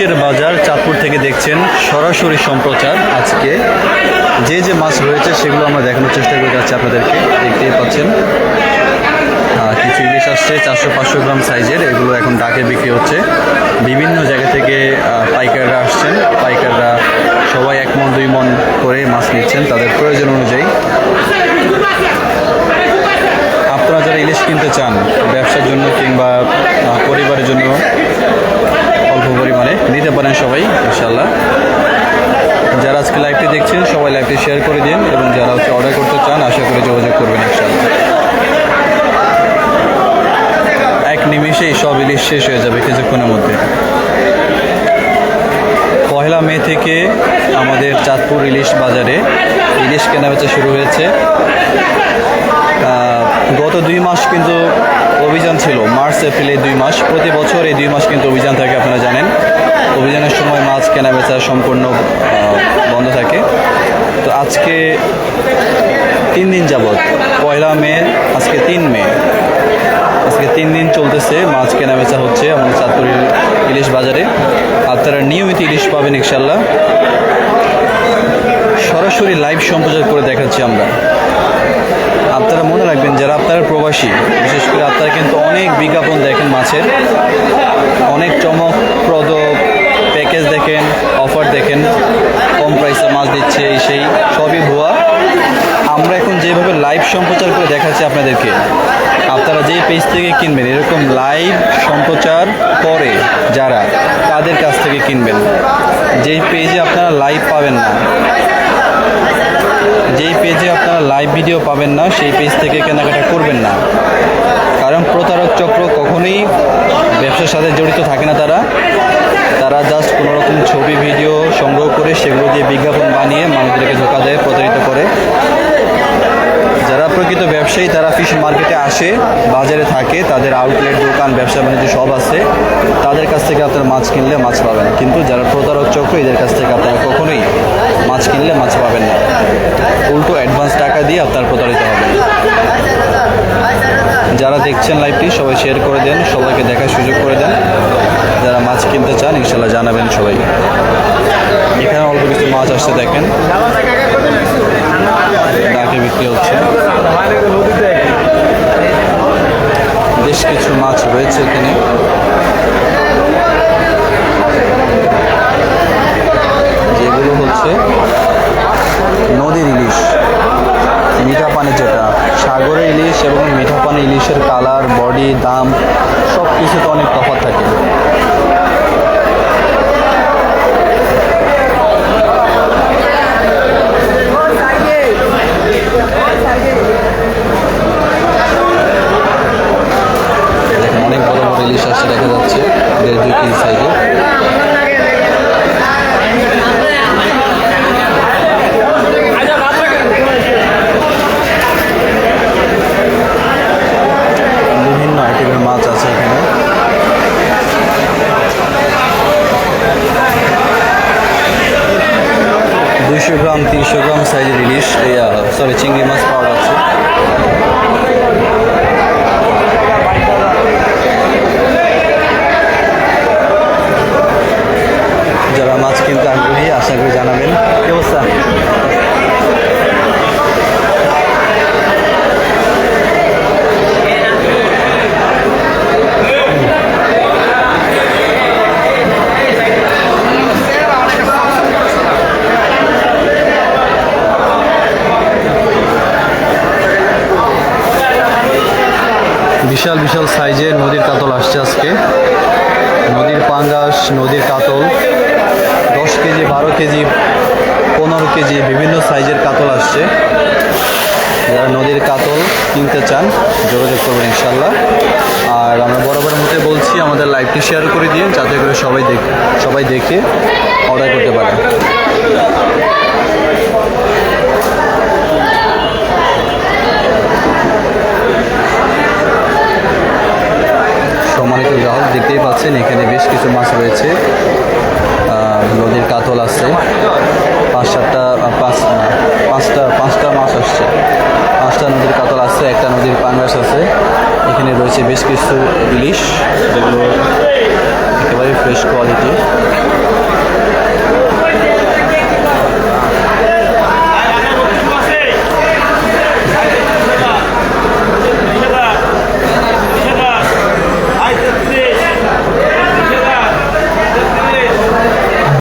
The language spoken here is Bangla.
ইলিশের বাজার চাঁদপুর থেকে দেখছেন সরাসরি সম্প্রচার আজকে। যে যে মাছ রয়েছে সেগুলো আমরা দেখানোর চেষ্টা করে যাচ্ছি আপনাদেরকে। দেখতেই পাচ্ছেন। কিছু ইলিশ আসছে, চারশো পাঁচশো গ্রাম সাইজের। এগুলো এখন ডাকে বিক্রি হচ্ছে। বিভিন্ন জায়গা থেকে পাইকাররা আসছেন। পাইকাররা সবাই এক মন, দুই মন করে মাছ নিচ্ছেন তাদের প্রয়োজন অনুযায়ী। আপনারা যারা ইলিশ কিনতে চান ব্যবসার জন্য কিংবা আহ, পরিবারের জন্য অল্প পরিমাণে নিতে পারেন সবাই ইনশাল্লাহ যারা আজকে লাইভটি দেখছেন সবাই লাইভটি দিন এবং যারা হচ্ছে অর্ডার করতে চান, আশা করি যোগাযোগ করবেন ইনশাল্লাহ এক নিমিষেই সব ইলিশ শেষ হয়ে যাবে কিছুক্ষণের মধ্যে। পয়লা মে থেকে আমাদের চাঁদপুর ইলিশ বাজারে ইলিশ কেনাবেচা শুরু হয়েছে। গত দুই মাস কিন্তু অভিযান ছিল, মার্চ, এপ্রিলে দুই মাস। প্রতি বছর এই দুই মাস কিন্তু অভিযান থাকে, আপনারা জানেন। অভিযানের সময় মাছ কেনা বেচা সম্পূর্ণ বন্ধ থাকে। তো আজকে তিন দিন যাবৎ, পয়লা মে, আজকে তিন মে। আজকে তিন দিন চলতেছে মাছ কেনা বেচা হচ্ছে আমাদের চাঁদপুর ইলিশ বাজারে। আপনারা নিয়মিত ইলিশ পাবেন ইনশাল্লাহ সরাসরি লাইভ সম্প্রচার করে দেখাচ্ছি আমরা। আপনারা মনে রাখবেন, যারা আপনারা প্রবাসী, বিশেষ করে আপনারা কিন্তু অনেক বিজ্ঞাপন দেখেন মাছের। অনেক চমকপ্রদ প্যাকেজ দেখেন অফার দেখেন, কম প্রাইসে মাছ দিচ্ছে এই সেই, সবই ভুয়া। আমরা এখন যেভাবে লাইভ সম্প্রচার করে দেখাচ্ছি আপনাদেরকে, আপনারা যে পেজ থেকে কিনবেন, এরকম লাইভ সম্প্রচার করে যারা, তাদের কাছ থেকে কিনবেন। যেই পেজে আপনারা লাইভ পাবেন না, যেই পেজে আপনারা লাইভ ভিডিও পাবেন না, সেই পেজ থেকে কেনাকাটা করবেন না। কারণ প্রতারক চক্র কখনোই ব্যবসার সাথে জড়িত থাকে না তারা। তারা জাস্ট কোনো রকম ছবি ভিডিও সংগ্রহ করে সেগুলো দিয়ে বিজ্ঞাপন বানিয়ে মানুষদেরকে ধোকা দেয়, প্রতারিত করে। যারা প্রকৃত ব্যবসায়ী, তারা ফিশ মার্কেটে আসে, বাজারে থাকে, তাদের আউটলেট দোকান, ব্যবসা, বাণিজ্য সব আছে। তাদের কাছ থেকে আপনারা মাছ কিনলে মাছ পাবেন। কিন্তু যারা প্রতারক চক্র, এদের কাছ থেকে আপনারা কখনোই মাছ কিনলে মাছ পাবেন না। উল্টো অ্যাডভান্স টাকা দিয়ে আপনার প্রতারিত হবেন। যারা দেখছেন লাইভটি সবাই শেয়ার করে দেন, সবাইকে দেখার সুযোগ করে দেন। যারা মাছ কিনতে চান, ইনশাল্লাহ জানাবেন সবাই এখানে অল্প কিছু মাছ আসছে, দেখেন। ডাকে বিক্রি হচ্ছে। বেশ কিছু মাছ রয়েছে এখানে। যেগুলো হচ্ছে নদীর ইলিশ। মিঠা পানি যেটা, সাগরের ইলিশ এবং মিঠা পানি ইলিশের কালার বডি দাম সব কিছুতে অনেক তফাৎ থাকে দেখেন অনেক বড় বড় ইলিশ আসছে দেখা যাচ্ছে দেড় দুই কেজি সাইজে বিভিন্ন আইটেমের মাছ আছে এখানে। দুইশো গ্রাম, তিনশো গ্রাম সাইজের ইলিশ। সরি চিংড়ি মাছ পাওয়া যাচ্ছে যারা মাছ কিনতে আগ্রহী আশা করি জানাবেন কি অবস্থা বিশাল বিশাল সাইজের নদীর কাতল আসছে আজকে নদীর পাঙ্গাস নদীর কাতল দশ কেজি, বারো কেজি, পনেরো কেজি বিভিন্ন সাইজের কাতল আসছে। যারা নদীর কাতল কিনতে চান, যোগাযোগ করবেন ইনশাল্লাহ আর আমরা বরাবর মধ্যে বলছি, আমাদের লাইভটি শেয়ার করে দিন, যাতে করে সবাই দেখ, সবাই দেখে অর্ডার করতে পারে। সম্মানিত গ্রাহক, দেখতেই পাচ্ছেন, এখানে বেশ কিছু মাছ রয়েছে। নদীর কাতল আছে। পাঁচ সাতটা পাঁচ, পাঁচটা পাঁচটা মাছ আসছে। পাঁচটা নদীর কাতল আছে, একটা নদীর পাঙ্গাস আছে। এখানে রয়েছে বেশ কিছু ইলিশ, যেগুলো একেবারে ফ্রেশ কোয়ালিটি